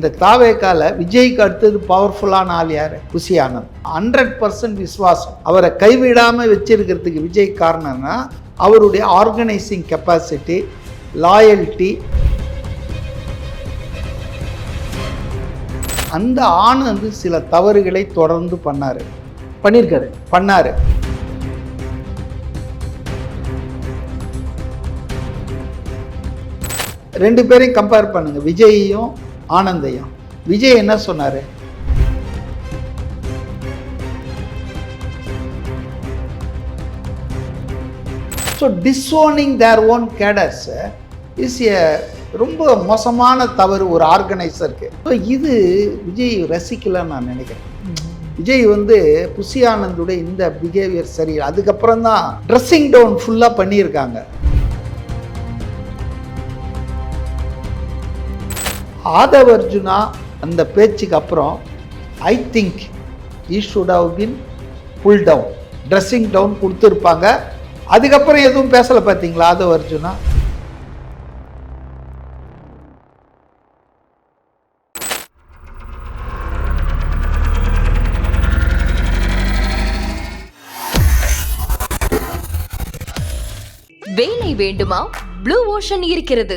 இந்த தாவேக்கால விஜய்க்கு அடுத்தது பவர்ஃபுல்லான ஆள் யார்? குஷி ஆனந்த். ஹண்ட்ரட் பர்சன்ட் விசுவாசம். அவரை கைவிடாமல் வச்சிருக்கிறதுக்கு விஜய் காரணம்னா அவருடைய ஆர்கனைசிங் கெப்பாசிட்டி லாயல்ட்டி அந்த ஆனந்த் சில தவறுகளை தொடர்ந்து பண்ணார். பண்ணியிருக்காரு பண்ணார். ரெண்டு பேரையும் கம்பேர் பண்ணுங்க. விஜயையும் ஆனந்தையும் விஜய் என்ன சொன்னார்? So disowning their own cadres is a ரொம்ப மோசமான தவறு ஒரு ஆர்கனைசருக்கு ஸோ இது விஜய் ரசிக்கலன்னு நான் நினைக்கிறேன். விஜய் வந்து புஷி ஆனந்துடைய இந்த பிஹேவியர் சரி அதுக்கப்புறம் தான் ட்ரெஸ்ஸிங் டவுன் ஃபுல்லாக பண்ணியிருக்காங்க. ஆதவ் அர்ஜுனா அந்த பேச்சுக்கு அப்புறம் I think he should have been pull down dressing down கொடுத்துருப்பாங்க. அதுக்கப்புறம் எதுவும் பேசலை பார்த்தீங்களா ஆதவ் அர்ஜுனா வேலை வேண்டுமா? ப்ளூ ஓஷன் இருக்கிறது.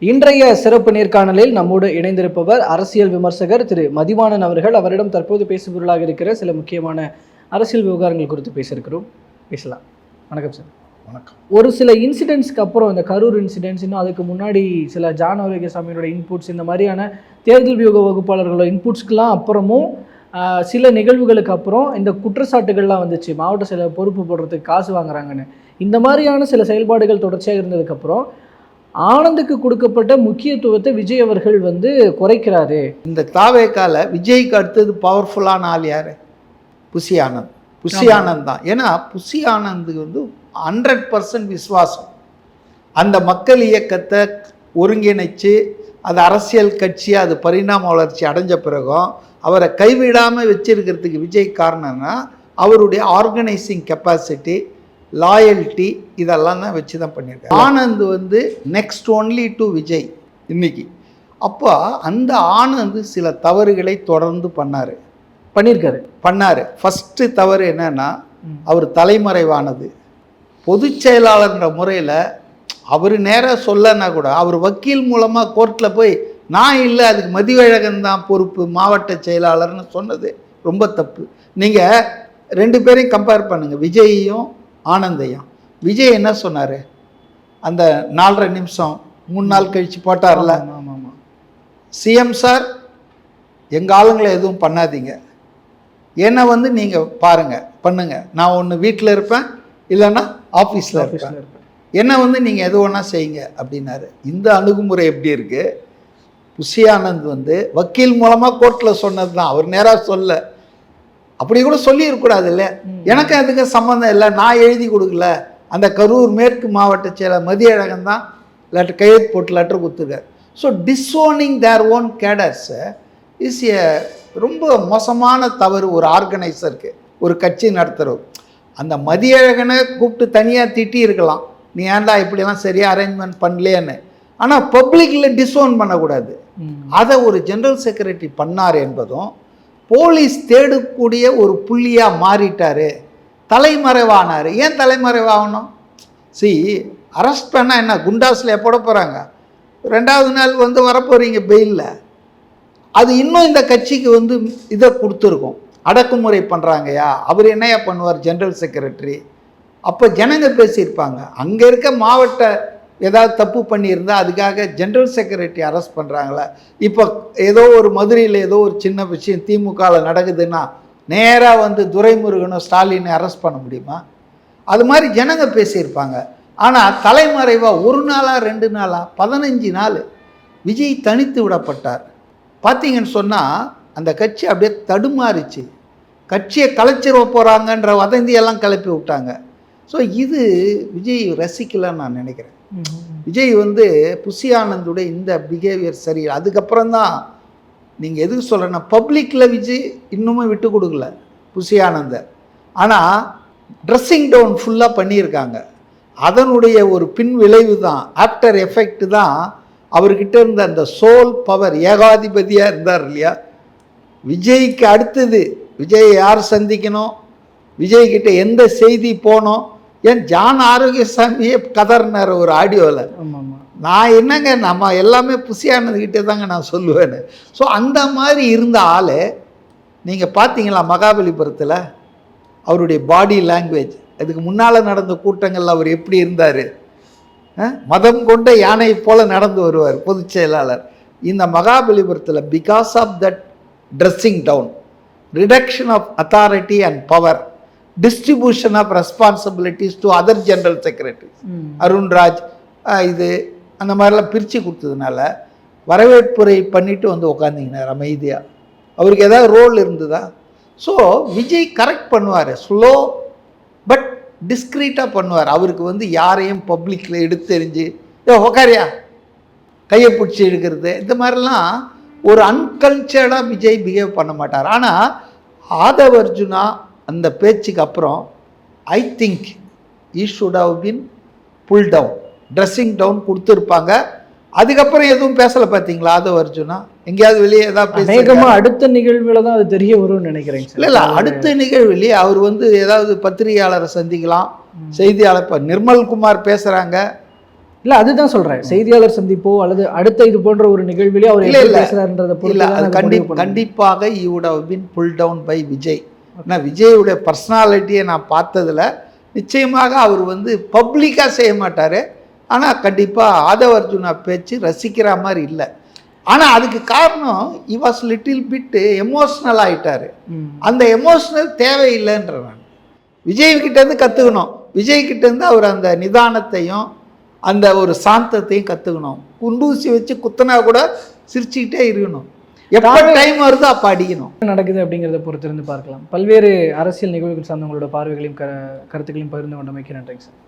இன்றைய சிறப்பு நேர்காணலில் நம்மோடு இணைந்திருப்பவர் அரசியல் விமர்சகர் திரு மதிவாணன் அவர்கள். அவரிடம் தற்போது பேசுபொருளாக இருக்கிற சில முக்கியமான அரசியல் விவகாரங்கள் குறித்து பேசியிருக்கிறோம். பேசலாம். வணக்கம் சார். வணக்கம். ஒரு சில இன்சிடென்ட்ஸ்க்கு அப்புறம் இந்த கரூர் இன்சிடென்ட்ஸ் இன்னும் அதுக்கு முன்னாடி சில ஜான் ஆரோக்கியசாமியோட இன்புட்ஸ் இந்த மாதிரியான தேர்தல் வியூக வகுப்பாளர்களோட இன்புட்ஸ்க்கெலாம் அப்புறமும் சில நிகழ்வுகளுக்கு அப்புறம் இந்த குற்றச்சாட்டுகள்லாம் வந்துச்சு. மாவட்ட சில பொறுப்பு போடுறதுக்கு காசு வாங்குறாங்கன்னு. இந்த மாதிரியான சில செயல்பாடுகள் தொடர்ச்சியாக இருந்ததுக்கப்புறம் ஆனந்துக்கு கொடுக்கப்பட்ட முக்கியத்துவத்தை விஜய் அவர்கள் வந்து குறைக்கிறாரு. இந்த தாவேக்கால விஜய்க்கு அடுத்தது பவர்ஃபுல்லான ஆள் யார்? புஷி ஆனந்த். புஷி ஆனந்த் தான். ஏன்னா புஷி ஆனந்த் வந்து ஹண்ட்ரட் பர்சன்ட் விசுவாசம். அந்த மக்கள் இயக்கத்தை ஒருங்கிணைச்சு அது அரசியல் கட்சி அது பரிணாம வளர்ச்சி அடைஞ்ச பிறகும் அவரை கைவிடாமல் வச்சிருக்கிறதுக்கு விஜய் காரணம்னா அவருடைய ஆர்கனைசிங் கெப்பாசிட்டி லாயல்ட்டி இதெல்லாம் தான் வச்சு தான் பண்ணியிருக்காரு. ஆனந்த் வந்து நெக்ஸ்ட் ஒன்லி டு விஜய் இன்னைக்கு. அப்போ அந்த ஆனந்த் சில தவறுகளை தொடர்ந்து பண்ணார். பண்ணியிருக்காரு. பண்ணார். ஃபஸ்ட்டு தவறு என்னன்னா. அவர் தலைமறைவானது. பொதுச் செயலாளர்ன்ற முறையில் அவர் நேராக சொல்லனா கூட அவர் வக்கீல் மூலமாக கோர்ட்டில் போய் நான் இல்லை அதுக்கு மதிவழகன் தான் பொறுப்பு மாவட்ட செயலாளர்னு சொன்னது ரொம்ப தப்பு. நீங்கள் ரெண்டு பேரையும் கம்பேர் பண்ணுங்கள் விஜயையும் ஆனந்தையும் விஜய் என்ன சொன்னார்? அந்த நாலரை நிமிஷம் மூணு நாள் கழித்து போட்டார்ல. சிஎம் சார் எங்கள் ஆளுங்களை எதுவும் பண்ணாதீங்க. என்னை வந்து நீங்கள் பாருங்கள் பண்ணுங்கள் நான் ஒன்று வீட்டில் இருப்பேன் இல்லைன்னா ஆஃபீஸில் இருப்பேன். என்ன வந்து நீங்கள் எது வேணால் செய்யுங்க அப்படின்னாரு. இந்த அணுகுமுறை எப்படி இருக்குது புஷி ஆனந்த் வந்து வக்கீல் மூலமாக கோர்ட்டில் சொன்னது தான் அவர் நேராக சொல்ல. அப்படி கூட சொல்லியிருக்கூடாது இல்லை. எனக்கு அதுக்கு சம்மந்தம் இல்லை. நான் எழுதி கொடுக்கல. அந்த கரூர் மேற்கு மாவட்ட செயலர் மதியழகன் தான் லெட்டர் கையெழுத்து போட்டு லெட்டர் கொடுத்துருக்காரு. So disowning their own cadres is a ரொம்ப மோசமான தவறு ஒரு ஆர்கனைசருக்கு ஒரு கட்சி நடத்துகிறவர் அந்த மதியழகனை கூப்பிட்டு தனியாக திட்டி இருக்கலாம். நீ ஏன்டா இப்படிலாம் சரியாக அரேஞ்ச்மெண்ட் பண்ணலையேன்னு. ஆனால் பப்ளிக்கில் டிஸ்ஓன் பண்ணக்கூடாது. அதை ஒரு ஜெனரல் செக்ரட்டரி பண்ணார் என்பதும் போலீஸ் தேடக்கூடிய ஒரு புள்ளியாக மாறிட்டார். தலைமறைவானார். ஏன் தலைமறைவாகணும்? சி அரெஸ்ட் பண்ணால் என்ன? குண்டாஸில் போட போகிறாங்க ரெண்டாவது நாள் வந்து வரப்போகிறீங்க பெயிலில் அது இன்னும் இந்த கட்சிக்கு வந்து இதை கொடுத்துருக்கும். அடக்குமுறை பண்ணுறாங்கயா அவர் என்னையா பண்ணுவார்? ஜென்ரல் செக்ரட்டரி அப்போ ஜனங்க பேசியிருப்பாங்க. அங்கே இருக்க மாவட்ட ஏதாவது தப்பு பண்ணியிருந்தா அதுக்காக ஜென்ரல் செக்ரட்டரி அரெஸ்ட் பண்ணுறாங்களே இப்போ ஏதோ ஒரு மதுரையில் ஏதோ ஒரு சின்ன விஷயம் திமுகவில் நடக்குதுன்னா நேராக வந்து துரைமுருகனும் ஸ்டாலினை அரெஸ்ட் பண்ண முடியுமா? அது மாதிரி ஜனங்க பேசியிருப்பாங்க. ஆனால் தலைமறைவாக ஒரு நாளாக ரெண்டு நாளாக பதினஞ்சு நாள் விஜய் தனித்து விடப்பட்டார். பார்த்தீங்கன்னு சொன்னால் அந்த கட்சி அப்படியே தடுமாறிச்சு. கட்சியை கலைச்சிட போகிறாங்கன்ற வதந்தியெல்லாம் கிளப்பி விட்டாங்க. ஸோ இது விஜய் ரசிக்கலன்னு நான் நினைக்கிறேன். விஜய் வந்து புஷி ஆனந்தோட இந்த பிஹேவியர் சரியில்லை அதுக்கப்புறம் தான் நீங்கள் எதுக்கு சொல்கிறேன்னா பப்ளிக்கில் விஜய் இன்னுமே விட்டு கொடுக்கல புஷி ஆனந்த. ஆனால் ட்ரெஸ்ஸிங் டவுன் ஃபுல்லாக பண்ணியிருக்காங்க. அதனுடைய ஒரு பின் விளைவு தான் ஆஃப்டர் எஃபெக்ட் தான் அவர்கிட்ட இருந்த அந்த சோல் பவர் ஏகாதிபதியாக இருந்தார் இல்லையா? விஜய்க்கு அடுத்தது விஜய் யார் சந்திக்கணும்? விஜய் கிட்ட எந்த செய்தி போனோம்? ஏன் ஜான் ஆரோக்கியசாமியே கதறினார் ஒரு ஆடியோவில் நான் என்னங்க நம்ம எல்லாமே புசியானதுக்கிட்டே தாங்க நான் சொல்லுவேன்னு. ஸோ அந்த மாதிரி இருந்த ஆள் நீங்கள் பார்த்தீங்களா மகாபலிபுரத்தில்? அவருடைய பாடி லாங்குவேஜ் அதுக்கு முன்னால் நடந்த கூட்டங்களில் அவர் எப்படி இருந்தார்? மதம் கொண்ட யானை போல நடந்து வருவார் பொதுச் செயலாளர். இந்த மகாபலிபுரத்தில் because of that dressing down reduction of authority and power distribution of responsibilities to other general secretary hmm. Arunraj இது அந்த மாதிரிலாம் பிரித்து கொடுத்ததுனால வரவேற்புரை பண்ணிட்டு வந்து உட்காந்திங்கனார் அமைதியாக அவருக்கு ஏதாவது ரோல் இருந்ததா? ஸோ விஜய் கரெக்ட் பண்ணுவார் ஸ்லோ பட் டிஸ்க்ரீட்டாக பண்ணுவார். அவருக்கு வந்து யாரையும் பப்ளிக்கில் எடுத்தெறிஞ்சு ஏ உக்காரியா? கையை பிடிச்சி எடுக்கிறது இந்த மாதிரிலாம் ஒரு அன்கல்ச்சர்டாக விஜய் பிஹேவ் பண்ண மாட்டார். ஆனால் ஆதவ் அர்ஜுனா அந்த பேச்சுக்கு அப்புறம் I think he should have been pull down dressing down கொடுத்துருப்பாங்க. அதுக்கப்புறம் எதுவும் பேசலை பார்த்தீங்களா ஆதவ் அர்ஜுனா? எங்கேயாவது வெளியே ஏதாவது பேச அடுத்த நிகழ்வுல தான் அது தெரிய வரும்னு நினைக்கிறேங்க இல்லை இல்லை அடுத்த நிகழ்விலேயே அவர் வந்து ஏதாவது பத்திரிகையாளரை சந்திக்கலாம். செய்தியாளர் இப்போ நிர்மல்குமார் பேசுகிறாங்க இல்ல அதுதான் சொல்றேன். செய்தியாளர் சந்திப்போ அல்லது அடுத்த இது போன்ற ஒரு நிகழ்விலே அவர் இல்ல, இல்ல. பேசுறாருன்றத பொறுத்து இல்லை அது அது கண்டி. கண்டிப்பாக he would have been pull down by Vijay நான் விஜயுடைய பர்சனாலிட்டியை நான் பார்த்ததுல நிச்சயமாக அவர் வந்து பப்ளிக்காக செய்ய மாட்டார். ஆனால் கண்டிப்பாக ஆதவ அர்ஜுனா பேச்சு ரசிக்கிற மாதிரி இல்லை. ஆனால் அதுக்கு காரணம் he was little bit emotional ஆயிட்டாரு. ம். அந்த எமோஷ்னல் தேவையில்லைன்ற நான். விஜய் கிட்டேருந்து கற்றுக்கணும் விஜய் கிட்டேருந்து அவர் அந்த நிதானத்தையும் அந்த ஒரு சாந்தத்தையும் கற்றுக்கணும் குண்டூசி வச்சு குத்துனா கூட சிரிச்சுக்கிட்டே இருக்கணும். எப்போ டைம் வருதோ அப்போ அடிக்கணும். நடக்குது அப்படிங்கிறத பொறுத்திருந்து பார்க்கலாம். பல்வேறு அரசியல் நிகழ்வுகள் சார்ந்த உங்களோட பார்வைகளையும் க கருத்துக்களையும் பகிர்ந்து கொண்டமைக்கு நன்றிங்க சார்.